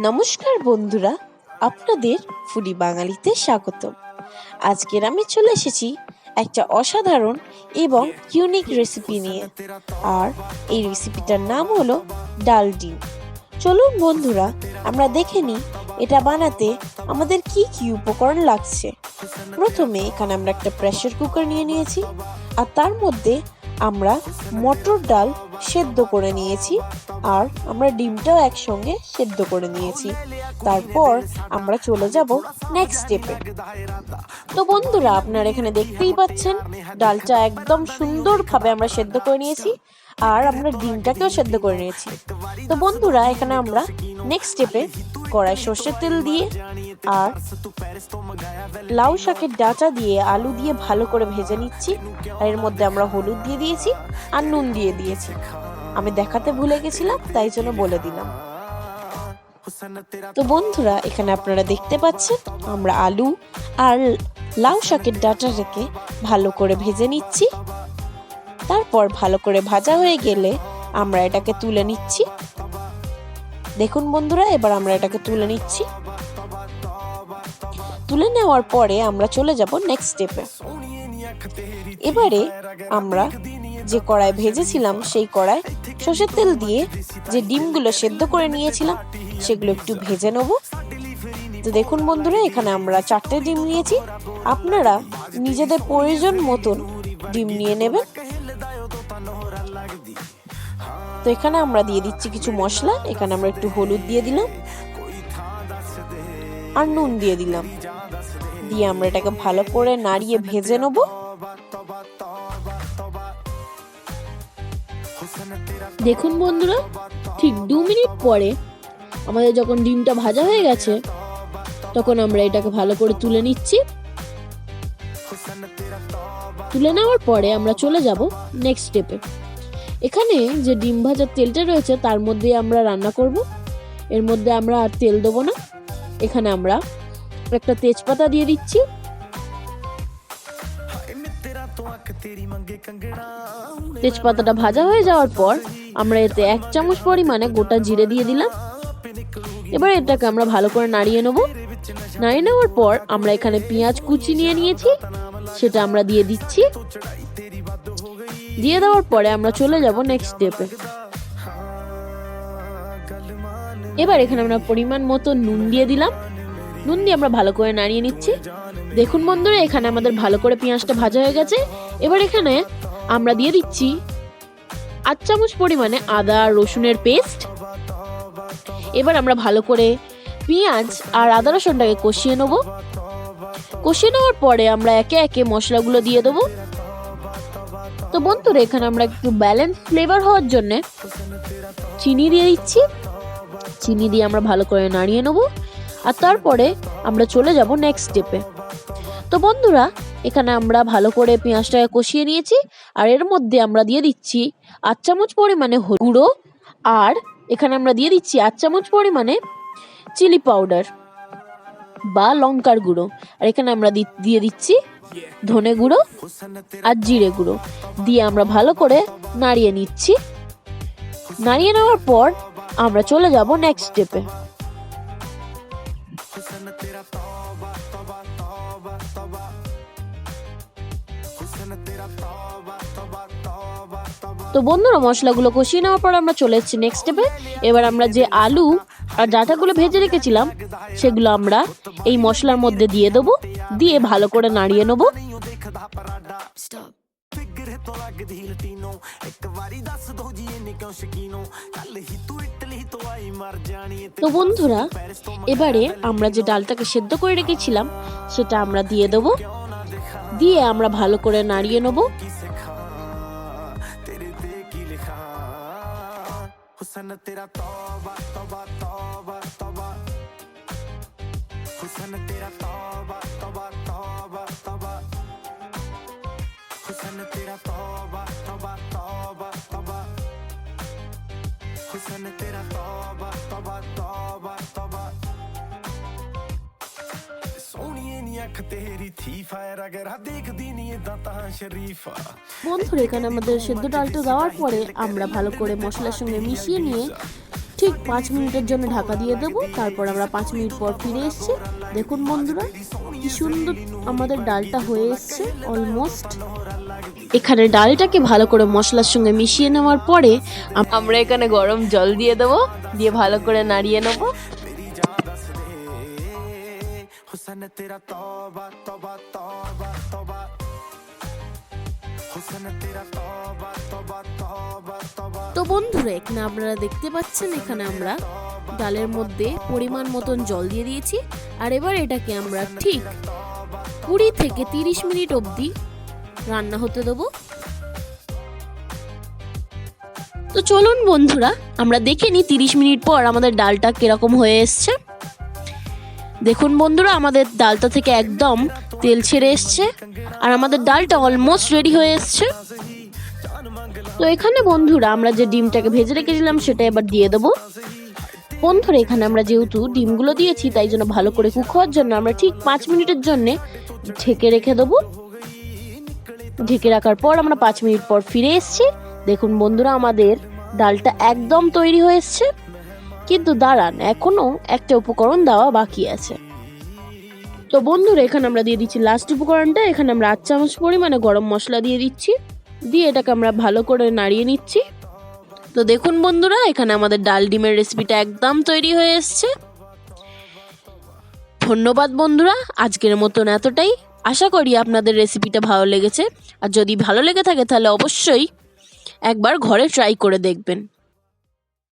নমস্কার বন্ধুরা, আপনাদের ফুডি বাঙালিতে স্বাগত আজকের আমি চলে এসেছি একটা অসাধারণ এবং ইউনিক রেসিপি নিয়ে। আর এই রেসিপিটার নাম হলো ডাল ডিম। চলুন বন্ধুরা, আমরা দেখে নিই এটা বানাতে আমাদের কি কি উপকরণ লাগছে। প্রথমে এখানে আমরা একটা প্রেশার কুকার নিয়ে নিয়েছি, আর তার মধ্যে আমরা মটর ডাল সেদ্ধ করে নিয়েছি আর আমরা ডিমটাও একসঙ্গে সেদ্ধ করে নিয়েছি। তারপর আমরা চলে যাব নেক্সট স্টেপে তো বন্ধুরা, আপনারা এখানে দেখতেই পাচ্ছেন, ডালটা একদম সুন্দরভাবে আমরা সেদ্ধ করে নিয়েছি আর আমরা ডিমটাকেও সেদ্ধ করে নিয়েছি। তো বন্ধুরা, এখানে আমরা নেক্সট স্টেপে কড়াই সর্ষের তেল দিয়ে আর লাউ শাকের ডাঁটা দিয়ে আলু দিয়ে ভালো করে ভেজে নিচ্ছি। আর এর মধ্যে আমরা হলুদ দিয়ে দিয়েছি আর নুন দিয়ে দিয়েছি। আমি দেখাতে ভুলে গেছিলাম, তাই জন্য বলে দিলাম। তো বন্ধুরা, এখানে আপনারা দেখতে পাচ্ছেন, আমরা আলু আর লাউ শাকের ডাঁটা রেখে ভালো করে ভেজে নিচ্ছি। তারপর ভালো করে ভাজা হয়ে গেলে আমরা এটাকে তুলে নিচ্ছি। দেখুন বন্ধুরা, এবার আমরা এটাকে তুলে নিচ্ছি। তুলে নেওয়ার পরে আমরা চলে যাব নেক্সট স্টেপে এবারে আমরা যে কড়াই ভেজেছিলাম, সেই কড়াই সর্ষের তেল দিয়ে যে ডিমগুলো সেদ্ধ করে নিয়েছিলাম, সেগুলো একটু ভেজে নেব। তো দেখুন বন্ধুরা, এখানে আমরা চারটে ডিম নিয়েছি। আপনারা নিজেদের প্রয়োজন মতন ডিম নিয়ে নেবেন। তো এখানে আমরা দিয়ে দিচ্ছি কিছু মশলা, এখানে আমরা একটু হলুদ দিয়ে দিলাম আর নুন দিয়ে দিলাম। দিয়ে আমরা এটাকে ভালো করে নাড়িয়ে ভেজে নেব। দেখুন বন্ধুরা, ঠিক দু মিনিট পরে আমাদের যখন ডিমটা ভাজা হয়ে গেছে, তখন আমরা এটাকে ভালো করে তুলে নিচ্ছি। তুলে নেওয়ার পরে আমরা চলে যাব নেক্সট স্টেপে এখানে যে ডিম ভাজার তেলটা রয়েছে, তার মধ্যে আমরা রান্না করব। এর মধ্যে আমরা আর তেল দেবো না। এখানে আমরা একটা তেজপাতা দিয়ে দিচ্ছি। তেজপাতাটা ভাজা হয়ে যাওয়ার পর আমরা এতে এক চামচ পরিমাণে গোটা জিরে দিয়ে দিলাম। এবার এটাকে আমরা ভালো করে নাড়িয়ে নেব। নাড়িয়ে নেওয়ার পর আমরা এখানে পেঁয়াজ কুচি নিয়ে নিয়েছি। সেটা আমরা দিয়ে দিচ্ছি। দিয়ে দেওয়ার পরে আমরা চলে যাব নেক্সট স্টেপে এবার এখানে আমরা পরিমাণ মতো নুন দিয়ে দিলাম। নুন দিয়ে আমরা ভালো করে নাড়িয়ে নিচ্ছি। দেখুন বন্ধুরা, এখানে আমাদের ভালো করে পেঁয়াজটা ভাজা হয়ে গেছে। এবার এখানে আমরা দিয়ে দিচ্ছি আট চামচ পরিমাণে আদা, রসুনের পেস্ট। এবার আমরা ভালো করে পেঁয়াজ আর আদা, রসুনটাকে কষিয়ে নেব। কষিয়ে নেওয়ার পরে আমরা একে একে মশলাগুলো দিয়ে দেবো। তো বন্ধুরা, এখানে আমরা একটু ব্যালেন্স ফ্লেভার হওয়ার জন্য চিনি দিয়ে দিচ্ছি। চিনি দিয়ে আমরা ভালো করে নাড়িয়ে নেব। আর তারপরে আমরা চলে যাব নেক্সট স্টেপে তো বন্ধুরা, এখানে আমরা ভালো করে পেঁয়াজটাকে কষিয়ে নিয়েছি। আর এর মধ্যে আমরা দিয়ে দিচ্ছি আট চামচ পরিমাণে গুঁড়ো। আর এখানে আমরা দিয়ে দিচ্ছি আট চামচ পরিমাণে চিলি পাউডার বা লঙ্কার গুঁড়ো। আর এখানে আমরা দিয়ে দিচ্ছি ধনে গুঁড়ো আর জিরে গুঁড়ো। দিয়ে আমরা ভালো করে নাড়িয়ে নিচ্ছি। নাড়িয়ে নেওয়ার পর আমরা চলে যাব নেক্সট স্টেপে তো বন্ধুরা, মশলাগুলো কষিয়ে নেওয়ার পর আমরা চলে এসেছি নেক্সট স্টেপে এবার আমরা যে আলু আর ডাঁটাগুলো ভেজে রেখেছিলাম, সেগুলো আমরা এই মশলার মধ্যে দিয়ে দেবো। দিয়ে ভালো করে নাড়িয়ে নেব। তো বন্ধুরা এবারে আমরা যে ডালটাকে সেদ্ধ করে রেখেছিলাম সেটা আমরা দিয়ে দেব। দিয়ে আমরা ভালো করে নাড়িয়ে নেব। হুসন তেরা Hussein tera toba, toba, toba, toba. Hussein tera toba, toba, toba, toba. বন্ধুরা এখানে আমাদের সেদ্ধ ডালটা দেওয়ার পরে আমরা ভালো করে মশলার সঙ্গে মিশিয়ে নিয়ে ঠিক পাঁচ মিনিটের জন্য ঢাকা দিয়ে দেবো। তারপর আমরা পাঁচ মিনিট পর ফিরে এসছি। দেখুন বন্ধুরা কি সুন্দর আমাদের ডালটা হয়ে এসছে অলমোস্ট এখানে ডালটাকে ভালো করে মশলার সঙ্গে মিশিয়ে নেওয়ার পরে আম- আমরা এখানে গরম জল দিয়ে দেবো দিয়ে ভালো করে নাড়িয়ে নেবো हुसन तेरा तौबा तौबा तौबा तौबा हुसन तेरा तौबा तौबा तौबा तौबा তো বন্ধুরা এখানে আপনারা দেখতে পাচ্ছেন এখানে আমরা ডালের মধ্যে পরিমাণ মতন জল দিয়ে দিয়েছি আর এবার এটাকে আমরা ঠিক কুড়ি থেকে তিরিশ মিনিট অবধি রান্না হতে দেবো। তো চলুন বন্ধুরা, আমরা দেখে নিই তিরিশ মিনিট পর আমাদের ডালটা কীরকম হয়ে এসছে। দেখুন বন্ধুরা, আমাদের ডালটা থেকে একদম তেল ছেড়ে এসছে, আর আমাদের ডালটা অলমোস্ট রেডি হয়ে এসছে। তো এখানে বন্ধুরা, আমরা যে ডিমটাকে ভেজে রেখেছিলাম, সেটা এবার দিয়ে দেবো। বন্ধুরা, এখানে আমরা যেহেতু ডিমগুলো দিয়েছি, তাই জন্য ভালো করে কুক হওয়ার জন্য আমরা ঠিক পাঁচ মিনিটের জন্য ঢেকে রেখে দেবো। ঢেকে রাখার পর আমরা পাঁচ মিনিট পর ফিরে এসেছি। দেখুন বন্ধুরা, আমাদের ডালটা একদম তৈরি হয়ে এসছে। কিন্তু দাঁড়ান, এখনও একটা উপকরণ দেওয়া বাকি আছে। তো বন্ধুরা, এখানে আমরা দিয়ে দিচ্ছি লাস্ট উপকরণটা। এখানে আমরা আট চামচ পরিমাণে গরম মশলা দিয়ে দিচ্ছি। দিয়ে এটাকে আমরা ভালো করে নাড়িয়ে নিচ্ছি। তো দেখুন বন্ধুরা, এখানে আমাদের ডাল ডিমের রেসিপিটা একদম তৈরি হয়ে এসছে। ধন্যবাদ বন্ধুরা, আজকের মতন এতটাই। আশা করি আপনাদের রেসিপিটা ভালো লেগেছে। আর যদি ভালো লেগে থাকে তাহলে অবশ্যই একবার ঘরে ট্রাই করে দেখবেন।